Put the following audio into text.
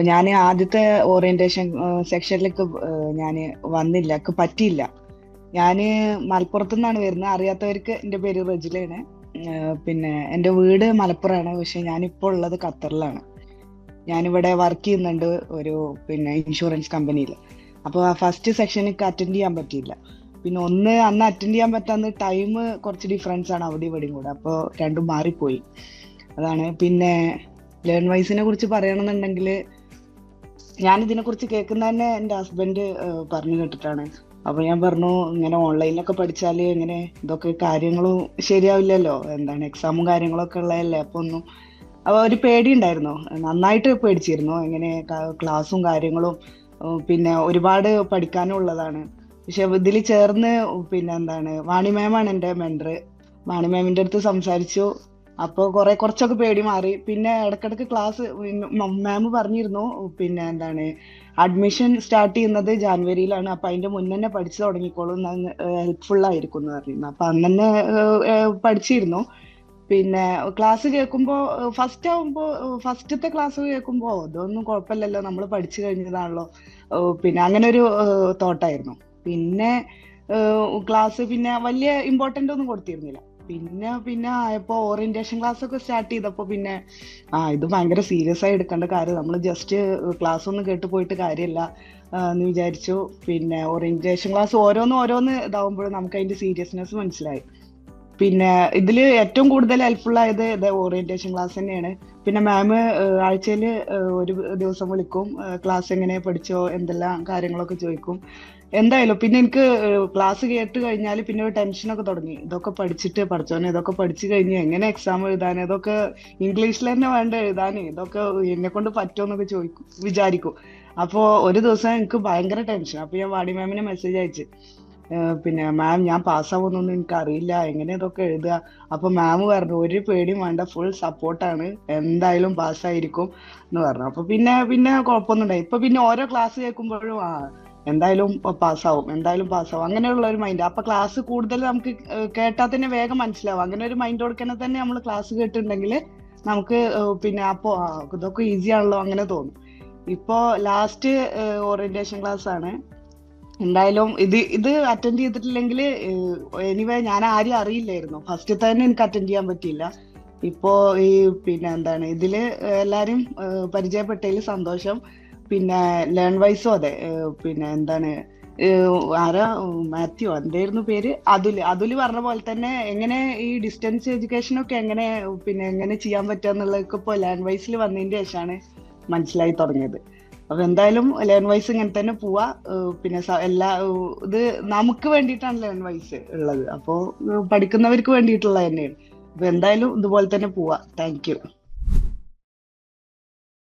ഞാൻ ആദ്യത്തെ ഓറിയന്റേഷൻ സെക്ഷനിലേക്ക് ഞാൻ വന്നില്ല. എനിക്ക് പറ്റിയില്ല. ഞാൻ മലപ്പുറത്തു നിന്നാണ് വരുന്നത്. അറിയാത്തവർക്ക് എന്റെ പേര് റജിലയാണ്. പിന്നെ എന്റെ വീട് മലപ്പുറമാണ്. പക്ഷെ ഞാനിപ്പോൾ ഉള്ളത് ഖത്തറിലാണ്. ഞാനിവിടെ വർക്ക് ചെയ്യുന്നുണ്ട് ഒരു പിന്നെ ഇൻഷുറൻസ് കമ്പനിയിൽ അപ്പോൾ ആ ഫസ്റ്റ് സെക്ഷനിക്ക് അറ്റൻഡ് ചെയ്യാൻ പറ്റിയില്ല. പിന്നെ ഒന്ന് അന്ന് അറ്റൻഡ് ചെയ്യാൻ പറ്റാന്ന് ടൈം കുറച്ച് ഡിഫറൻസ് ആണ് അവിടെ ഇവിടെയും കൂടെ. അപ്പോൾ രണ്ടും മാറിപ്പോയി. അതാണ്. പിന്നെ ലേൺ വൈസിനെ കുറിച്ച് പറയണമെന്നുണ്ടെങ്കിൽ ഞാൻ ഇതിനെ കുറിച്ച് കേൾക്കുന്ന തന്നെ എന്റെ ഹസ്ബൻഡ് പറഞ്ഞു കേട്ടിട്ടാണ്. അപ്പൊ ഞാൻ പറഞ്ഞു ഇങ്ങനെ ഓൺലൈനിലൊക്കെ പഠിച്ചാൽ ഇങ്ങനെ ഇതൊക്കെ കാര്യങ്ങളും ശരിയാവില്ലല്ലോ. എന്താണ് എക്സാമും കാര്യങ്ങളൊക്കെ ഉള്ളതല്ലേ? അപ്പൊ ഒന്നും അപ്പൊ ഒരു പേടി ഉണ്ടായിരുന്നു നന്നായിട്ട് പേടിച്ചിരുന്നു. ഇങ്ങനെ ക്ലാസ്സും കാര്യങ്ങളും പിന്നെ ഒരുപാട് പഠിക്കാനും ഉള്ളതാണ്. പക്ഷെ ഇതിൽ ചേർന്ന് പിന്നെ എന്താണ് വാണി മാമാണ് എന്റെ മെൻഡർ വാണി മാമിന്റെ അടുത്ത് സംസാരിച്ചു. അപ്പോൾ കുറെ കുറച്ചൊക്കെ പേടി മാറി. പിന്നെ ഇടക്കിടക്ക് ക്ലാസ് മാം പറഞ്ഞിരുന്നു പിന്നെ എന്താണ് അഡ്മിഷൻ സ്റ്റാർട്ട് ചെയ്യുന്നത് ജാനുവരിയിലാണ്. അപ്പൊ അതിന്റെ മുന്നേ തന്നെ പഠിച്ചു തുടങ്ങിക്കോളും ഹെൽപ്ഫുൾ ആയിരിക്കും എന്ന് പറഞ്ഞിരുന്നു. അപ്പൊ അന്ന് പഠിച്ചിരുന്നു. പിന്നെ ക്ലാസ് കേൾക്കുമ്പോ ഫസ്റ്റ് ആവുമ്പോ ഫസ്റ്റത്തെ ക്ലാസ് കേൾക്കുമ്പോ ഇതൊന്നും കുഴപ്പമില്ലല്ലോ. നമ്മൾ പഠിച്ചു കഴിഞ്ഞതാണല്ലോ. പിന്നെ അങ്ങനെ ഒരു തോട്ടായിരുന്നു പിന്നെ ക്ലാസ് പിന്നെ വലിയ ഇമ്പോർട്ടന്റ് ഒന്നും കൊടുത്തിരുന്നില്ല. പിന്നെ പിന്നെ ആയപ്പോ ഓറിയന്റേഷൻ ക്ലാസ് ഒക്കെ സ്റ്റാർട്ട് ചെയ്തപ്പോ പിന്നെ ആ ഇത് ഭയങ്കര സീരിയസ് ആയി എടുക്കേണ്ട കാര്യം. നമ്മൾ ജസ്റ്റ് ക്ലാസ് ഒന്നും കേട്ട് പോയിട്ട് കാര്യമില്ല എന്ന് വിചാരിച്ചു. പിന്നെ ഓറിയന്റേഷൻ ക്ലാസ് ഓരോന്ന് ഓരോന്ന് ഇതാവുമ്പോഴും നമുക്ക് അതിന്റെ സീരിയസ്നെസ് മനസ്സിലായി. പിന്നെ ഇതിൽ ഏറ്റവും കൂടുതൽ ഹെൽപ്ഫുൾ ആയത് ഇത് ഓറിയന്റേഷൻ ക്ലാസ് തന്നെയാണ്. പിന്നെ മാം ആഴ്ചയിൽ ഒരു ദിവസം വിളിക്കും. ക്ലാസ് എങ്ങനെ പഠിച്ചോ എന്തെല്ലാം കാര്യങ്ങളൊക്കെ ചോദിക്കും. എന്തായാലും പിന്നെ എനിക്ക് ക്ലാസ് കേട്ട് കഴിഞ്ഞാൽ പിന്നെ ഒരു ടെൻഷനൊക്കെ തുടങ്ങി. ഇതൊക്കെ പഠിച്ചിട്ട് പഠിച്ചോനെ ഇതൊക്കെ പഠിച്ചു കഴിഞ്ഞ് എങ്ങനെ എക്സാം എഴുതാൻ ഇതൊക്കെ ഇംഗ്ലീഷിൽ തന്നെ വേണ്ട എഴുതാൻ ഇതൊക്കെ എന്നെ കൊണ്ട് പറ്റുമെന്നൊക്കെ ചോദിക്കും വിചാരിക്കും. അപ്പോൾ ഒരു ദിവസം എനിക്ക് ഭയങ്കര ടെൻഷൻ അപ്പോൾ ഞാൻ വാടി മാമിന് മെസ്സേജ് അയച്ചു. പിന്നെ മാം ഞാൻ പാസ്സാവുന്നൊന്നും എനിക്ക് അറിയില്ല എങ്ങനെ ഇതൊക്കെ എഴുതുക? അപ്പൊ മാം പറഞ്ഞു ഒരു പേടിയും വേണ്ട ഫുൾ സപ്പോർട്ടാണ് എന്തായാലും പാസ്സായിരിക്കും എന്ന് പറഞ്ഞു. അപ്പൊ പിന്നെ പിന്നെ കുഴപ്പമൊന്നും ഉണ്ടായി ഇപ്പൊ പിന്നെ ഓരോ ക്ലാസ് കേൾക്കുമ്പോഴും ആ എന്തായാലും പാസ്സാവും എന്തായാലും പാസ്സാവും അങ്ങനെയുള്ള ഒരു മൈൻഡ് അപ്പൊ ക്ലാസ് കൂടുതൽ നമുക്ക് കേട്ടാൽ തന്നെ വേഗം മനസ്സിലാവും. അങ്ങനെ ഒരു മൈൻഡ് കൊടുക്കണ തന്നെ നമ്മൾ ക്ലാസ് കേട്ടിട്ടുണ്ടെങ്കിൽ നമുക്ക് പിന്നെ അപ്പോ ഇതൊക്കെ ഈസി ആണല്ലോ അങ്ങനെ തോന്നും. ഇപ്പോ ലാസ്റ്റ് ഓറിയന്റേഷൻ ക്ലാസ് ആണ്. എന്തായാലും ഇത് ഇത് അറ്റൻഡ് ചെയ്തിട്ടില്ലെങ്കിൽ എനിവേ ഞാൻ ആരും അറിയില്ലായിരുന്നു. ഫസ്റ്റ് തന്നെ എനിക്ക് അറ്റൻഡ് ചെയ്യാൻ പറ്റിയില്ല. ഇപ്പോ ഈ പിന്നെ എന്താണ് ഇതിൽ എല്ലാരും പരിചയപ്പെട്ടതിൽ സന്തോഷം. പിന്നെ ലേൺ വൈസും അതെ. പിന്നെ എന്താണ് ആരാ മാത്യു എന്തായിരുന്നു പേര്? അതുൽ അതുൽ പറഞ്ഞ പോലെ തന്നെ എങ്ങനെ ഈ ഡിസ്റ്റൻസ് എഡ്യൂക്കേഷൻ ഒക്കെ എങ്ങനെ പിന്നെ എങ്ങനെ ചെയ്യാൻ പറ്റുക എന്നുള്ളതൊക്കെ ഇപ്പോൾ ലേൺ വൈസിൽ വന്നതിന്റെ ശേഷമാണ് മനസ്സിലായി തുടങ്ങിയത്. അപ്പൊ എന്തായാലും ലേൺ വൈസ് ഇങ്ങനെ തന്നെ പോവാ. പിന്നെ എല്ലാ ഇത് നമുക്ക് വേണ്ടിയിട്ടാണ് ലേൺ വൈസ് ഉള്ളത്. അപ്പോ പഠിക്കുന്നവർക്ക് വേണ്ടിയിട്ടുള്ളത് തന്നെയാണ്. അപ്പൊ എന്തായാലും ഇതുപോലെ തന്നെ പോവാ. താങ്ക്